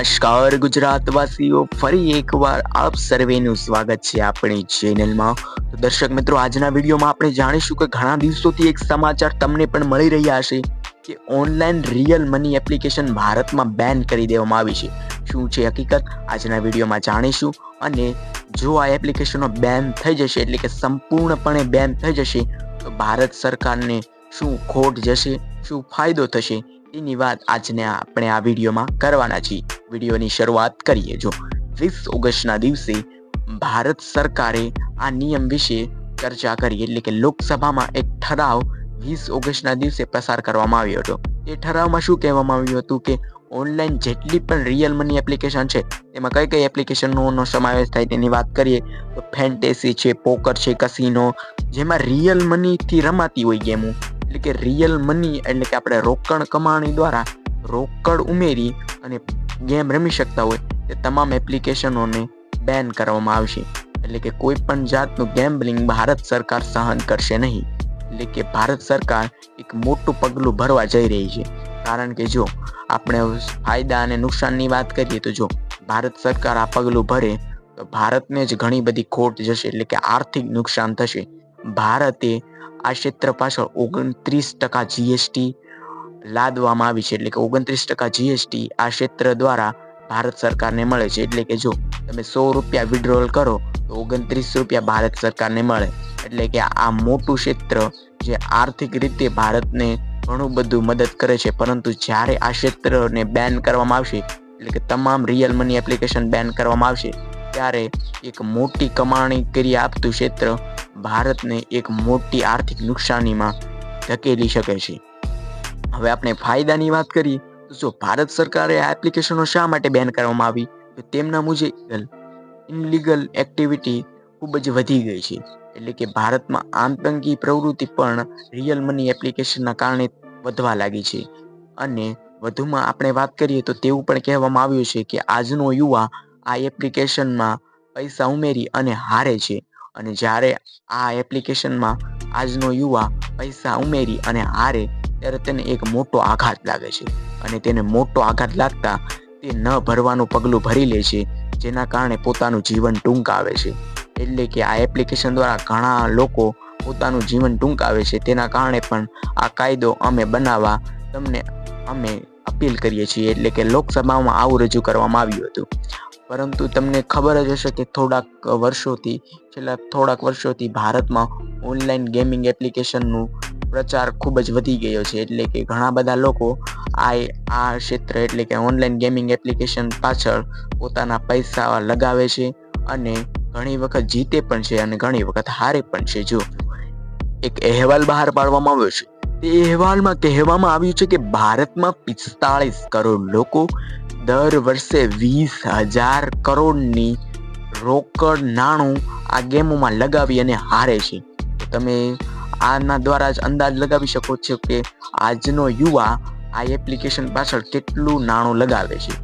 નમસ્કાર ગુજરાતવાસીઓ, ફરી એકવાર આપ સર્વેનું સ્વાગત છે આપણી ચેનલમાં. તો દર્શક મિત્રો, આજના વિડીયોમાં આપણે જાણીશું કે ઘણા દિવસોથી એક સમાચાર તમને પણ મળી રહ્યા હશે કે ઓનલાઈન રિયલ મની એપ્લિકેશન ભારતમાં બેન કરી દેવામાં આવી છે. શું છે હકીકત? આજના વિડીયોમાં જાણીશું અને જો આ એપ્લિકેશનો બેન થઈ જશે, એટલે કે સંપૂર્ણપણે બેન થઈ જશે, તો ભારત સરકારને શું ખોટ જશે? શું ફાયદો થશે? એની વાત આજને આપણે આ વિડીયોમાં કરવાના છીએ. વિડીયોની શરૂઆત કરીએ. જો વીસ ઓગસ્ટના દિવસે ભારત સરકારે આ નિયમ વિશે ચર્ચા કરી, એટલે કે લોકસભામાં એક ઠરાવ વીસ ઓગસ્ટના દિવસે પસાર કરવામાં આવ્યો હતો. તે ઠરાવમાં શું કહેવામાં આવ્યું હતું કે ઓનલાઈન જેટલી પણ રિયલ મની એપ્લિકેશન છે, તેમાં કઈ કઈ એપ્લિકેશનોનો સમાવેશ થાય તેની વાત કરીએ, તો ફેન્ટેસી છે, પોકર છે, કસિનો, જેમાં રિયલ મનીથી રમાતી હોય ગેમો. એટલે કે રિયલ મની, એટલે કે આપણે રોકડ કમાણી દ્વારા રોકડ ઉમેરી અને ગેમ રમી શકતા હોય, તે તમામ એપ્લિકેશનોને બેન કરવામાં આવશે. એટલે કે કોઈ પણ જાતનું ગેમ્બલિંગ ભારત સરકાર સહન કરશે નહીં. એટલે કે ભારત સરકાર એક મોટું પગલું ભરવા જઈ રહી છે. કારણ કે જો આપણે ફાયદા અને નુકસાનની વાત કરીએ તો જો ભારત સરકાર આ પગલું ભરે, તો ભારતને જ ઘણી બધી ખોટ જશે. એટલે કે આર્થિક નુકસાન થશે. ભારતે આ ક્ષેત્ર પાછળ ઓગણત્રીસ ટકા જીએસટી લાદવામાં આવી છે. એટલે કે ઓગણત્રીસ ટકા જીએસટી આ ક્ષેત્ર દ્વારા ભારત સરકારને મળે છે. એટલે કે જો તમે સો રૂપિયા વિડ્રોલ કરો, તો ઓગણત્રીસ રૂપિયા ભારત સરકારને મળે. એટલે કે આ મોટું ક્ષેત્ર જે આર્થિક રીતે ભારતને ઘણું બધું મદદ કરે છે. પરંતુ જ્યારે આ ક્ષેત્રને બેન કરવામાં આવશે, એટલે કે તમામ રિયલ મની એપ્લિકેશન બેન કરવામાં આવશે, ત્યારે એક મોટી કમાણી કરી આપતું ક્ષેત્ર ભારતને એક મોટી આર્થિક નુકસાનીમાં ધકેલી શકે છે. હવે આપણે ફાયદાની વાત કરીએ, તો જો ભારત સરકારે આ એપ્લિકેશનો શા માટે બેન કરવામાં આવી? તો તેમના મુજબ ઇનલીગલ એક્ટિવિટી ખૂબ જ વધી ગઈ છે. એટલે કે ભારતમાં આતંકી પ્રવૃત્તિ પણ રિયલ મની એપ્લિકેશનના કારણે વધવા લાગી છે. અને વધુમાં આપણે વાત કરીએ તો તેવું પણ કહેવામાં આવ્યું છે કે આજનો યુવા આ એપ્લિકેશનમાં પૈસા ઉમેરી અને હારે છે. અને જ્યારે આ એપ્લિકેશનમાં આજનો યુવા પૈસા ઉમેરી અને હારે ત્યારે તેને એક મોટો આઘાત લાગે છે. અને તેને મોટો આઘાત લાગતા તે ન ભરવાનું પગલું ભરી લે છે, જેના કારણે પોતાનું જીવન ટૂંકાવે છે. એટલે કે આ એપ્લિકેશન દ્વારા ઘણા લોકો પોતાનું જીવન ટૂંકાવે છે. તેના કારણે પણ આ કાયદો અમે બનાવવા તમને અમે અપીલ કરીએ છીએ. એટલે કે લોકસભામાં આવું રજૂ કરવામાં આવ્યું હતું. પરંતુ તમને ખબર જ હશે કે થોડાક વર્ષોથી, છેલ્લા થોડાક વર્ષોથી ભારતમાં ઓનલાઈન ગેમિંગ એપ્લિકેશનનું પ્રચાર ખૂબ જ વધી ગયો છે. એટલે કે ઘણા બધા લોકો આ આ ક્ષેત્ર એટલે કે ઓનલાઈન ગેમિંગ એપ્લિકેશન પાછળ પોતાના પૈસા લગાવે છે અને ઘણી વખત જીતે પણ છે અને ઘણી વખત હારે પણ છે. જો એક અહેવાલ બહાર પાડવામાં આવ્યો છે. તે અહેવાલમાં કહેવામાં આવ્યું છે કે ભારતમાં પિસ્તાળીસ કરોડ લોકો દર વર્ષે વીસ હજાર કરોડની રોકડ નાણું આ ગેમોમાં લગાવી અને હારે છે. તમે આના દ્વારા જ અંદાજ લગાવી શકો છો કે આજનો યુવા આ એપ્લિકેશન પાછળ કેટલું નાણું લગાવે છે.